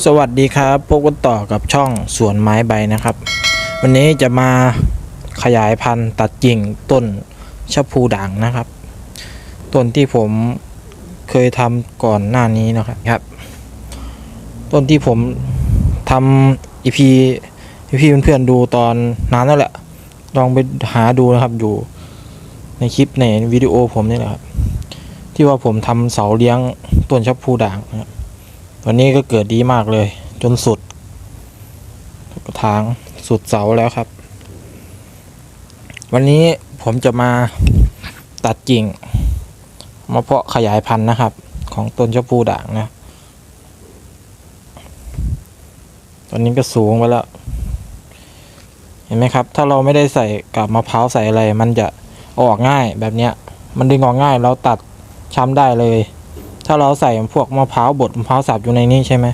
สวัสดีครับพบกันต่อกับช่องสวนไม้ใบนะครับ วันนี้จะมาขยายพันธุ์ตัดกิ่งต้นชะพูด่างนะครับ ต้นที่ผมเคยทำก่อนหน้านี้นะครับครับ ต้นที่ผมทำอีพีอีพีเพื่อนๆดูตอนนานแล้วแหละ ลองไปหาดูนะครับอยู่ในคลิปในวิดีโอผมนี่แหละครับ ที่ว่าผมทำเสาเลี้ยงต้นชะพูด่างนะครับ วันนี้ก็เกิดดีมากเลย จนสุดกระถางสุดเสาแล้วครับ วันนี้ผมจะมาตัดกิ่งมาเพาะขยายพันธุ์นะครับ ของต้นชะพูด่างนะ ตอนนี้ก็สูงไปแล้ว เห็นไหมครับ ถ้าเราไม่ได้ใส่กับมะพร้าวใส่อะไร มันจะออกง่ายแบบเนี้ย มันดึงออกง่ายเราตัดช้ำได้เลย ถ้าเราใส่พวกมะพร้าวบดมะพร้าวสับอยู่ในนี้ใช่ไหม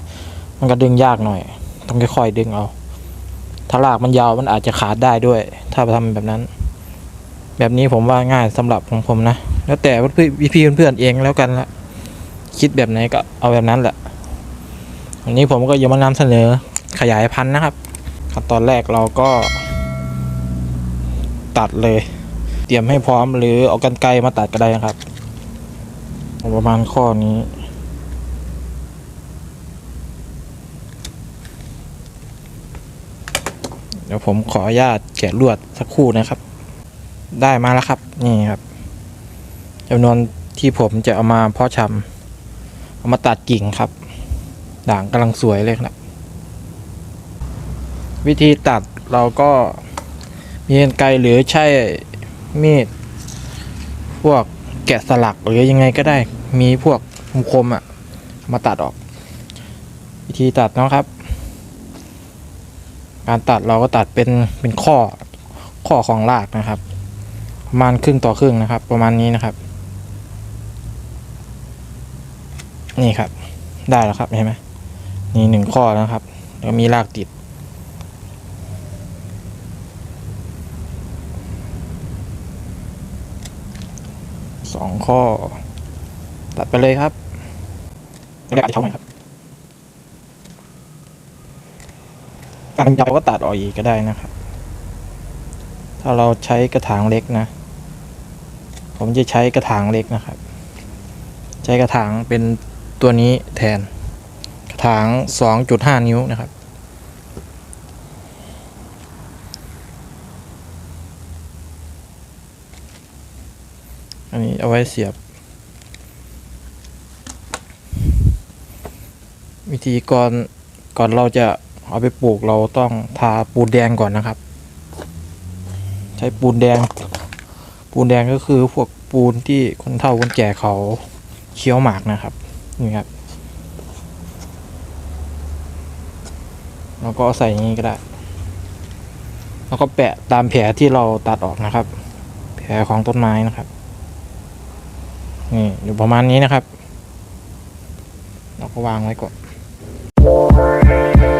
มันก็ดึงยากหน่อย ต้องค่อยๆดึงเอา ถ้ารากมันยาวมันอาจจะขาดได้ด้วย ถ้าทำแบบนั้น แบบนี้ผมว่าง่ายสำหรับของผมนะ แล้วแต่พี่พี่เพื่อนๆเองแล้วกันละคิดแบบไหนก็เอาแบบนั้นแหละวันนี้ผมก็จะมานำเสนอขยายพันธุ์นะครับขั้นตอนแรกเราก็ ตัดเลย เตรียมให้พร้อมหรือเอากันไกรมาตัดก็ได้นะครับ ประมาณข้อนี้ เดี๋ยวผมขออนุญาตแกะลวดสักครู่นะครับ ได้มาแล้วครับนี่ครับจำนวนที่ผมจะเอามาเพาะชำเอามาตัดกิ่งครับ ด่างกำลังสวยเลยครับ วิธีตัดเราก็มีกรรไกรหรือใช้มีดพวกแกะสลักหรือยังไงก็ได้ มีพวกคมๆอะ มาตัดออก วิธีตัดนะครับ การตัดเราก็ตัดเป็นเป็นข้อข้อของรากนะครับ ประมาณครึ่งต่อครึ่งนะครับ ประมาณนี้นะครับ นี่ครับ ได้แล้วครับเห็นไหมนี่หนึ่งข้อนะครับ แล้วมีรากติดสองข้อ ตัดไปเลยครับไม่ได้ช่องไหมครับการยาวก็ตัดออกอีกก็ได้นะครับ ถ้าเราใช้กระถางเล็กนะ ผมจะใช้กระถางเล็กนะครับ ใช้กระถางเป็นตัวนี้แทน กระถางสองจุดห้านิ้วนะครับอันนี้เอาไว้เสียบ วิธีก่อนก่อนเราจะเอาไปปลูกเราต้องทาปูนแดงก่อนนะครับ ใช้ปูนแดง ปูนแดงก็คือพวกปูนที่คนเฒ่าคนแก่เขาเคี้ยวหมากนะครับนี่ครับแล้วก็ใส่อย่างนี้ก็ได้ แล้วก็แปะตามแผลที่เราตัดออกนะครับ แผลของต้นไม้นะครับนี่อยู่ประมาณนี้นะครับ เราก็วางไว้ก่อน นี่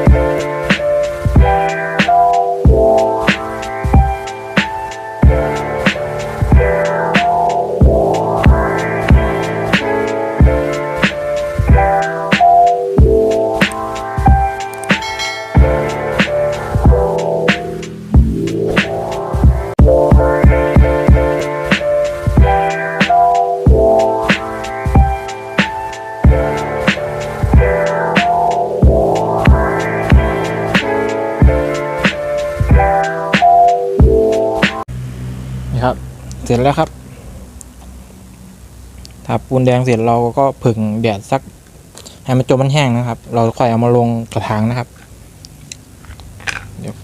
เสร็จแล้วครับถ้าปูนแดงเสร็จเราก็ผึ่งแดดสักให้มันจมมันแห้งนะครับ เราค่อยเอามาลงกระถางนะครับเดี๋ยว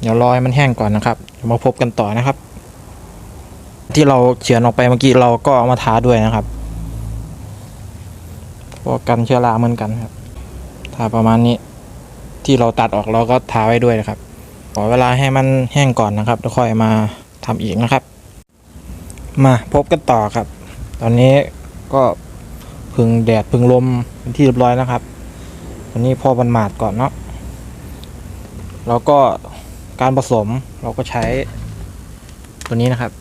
เดี๋ยวรอให้มันแห้งก่อนนะครับมาพบกันต่อนะครับ ที่เราเฉือนออกไปเมื่อกี้เราก็เอามาทาด้วยนะครับเพราะกันเชื้อราเหมือนกันครับทาประมาณนี้ที่เราตัดออกเราก็ทาไว้ด้วยนะครับ อเวลาให้มันแห้งก่อนนะครับแล้วค่อยมาทำอีกนะครับ มาพบกันต่อครับ ตอนนี้ก็พึ่งแดดพึ่งลมเป็นที่เรียบร้อยนะครับวันนี้พอบันหมาดก่อนเนาะแล้วก็การผสมเราก็ใช้ตัวนี้นะครับ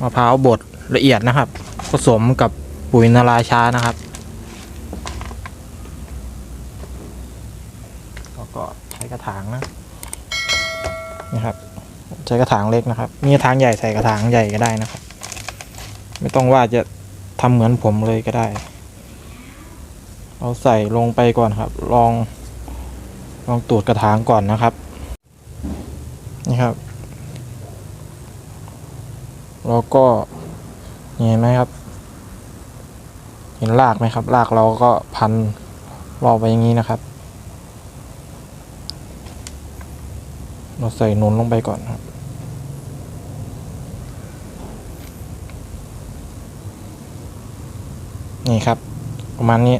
มะพร้าวบดละเอียดนะครับ ผสมกับปุ๋ยนาราชานะครับแล้วก็ใช้กระถางนะ นี่ครับใช้กระถางเล็กนะครับ มีกระถางใหญ่ใส่กระถางใหญ่ก็ได้นะครับ ไม่ต้องว่าจะทำเหมือนผมเลยก็ได้เราใส่ลงไปก่อนครับ ลองลองตรวจกระถางก่อนนะครับนี่ครับแล้วก็เห็นไหมครับ เห็นรากไหมครับรากเราก็พันรอบไปอย่างนี้นะครับ เราใส่นนลงไปก่อนครับ นี่ครับ ประมาณนี้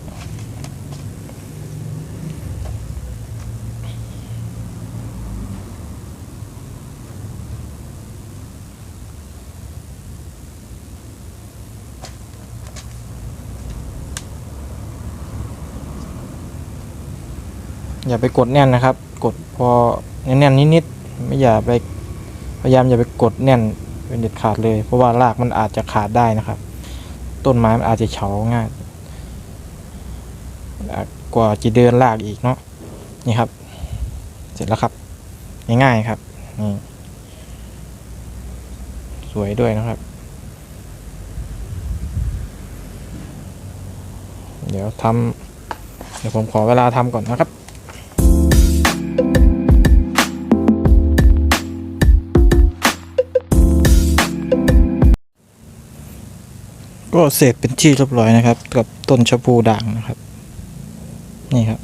อย่าไปกดแน่นนะครับ กดพอแน่นๆนิดๆ ไม่อย่าไปพยายามอย่าไปกดแน่นเป็นเด็ดขาดเลย เพราะว่ารากมันอาจจะขาดได้นะครับ ต้นไม้มันอาจจะเฉาง่ายกว่าจะเดินรากอีกเนาะนี่ครับ เสร็จแล้วครับ ง่ายๆครับนี่สวยด้วยนะครับ เดี๋ยวทำเดี๋ยวผมขอเวลาทำก่อนนะครับ ก็เสร็จเป็นที่เรียบร้อยนะครับ กับต้นชะพูด่างนะครับ นี่ครับ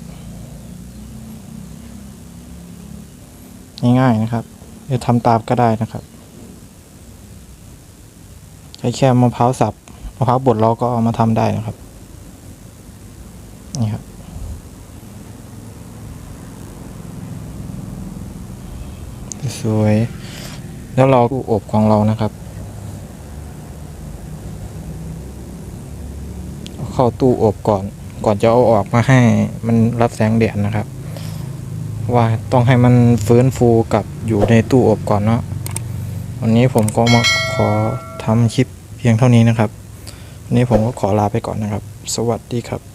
ง่ายๆนะครับจะทำตามก็ได้นะครับใช้แค่มะพร้าวสับมะพร้าวบดเราก็เอามาทำได้นะครับ นี่ครับสวย แล้วเราดูอบของเรานะครับ เอา เข้าตู้อบก่อน ก่อนจะเอาออกมาให้มันรับแสงแดดนะครับ ว่าต้องให้มันฟื้นฟูกับอยู่ในตู้อบก่อนเนาะวันนี้ผมก็มาขอทำคลิปเพียงเท่านี้นะครับวันนี้ผมก็ขอลาไปก่อนนะครับ สวัสดีครับ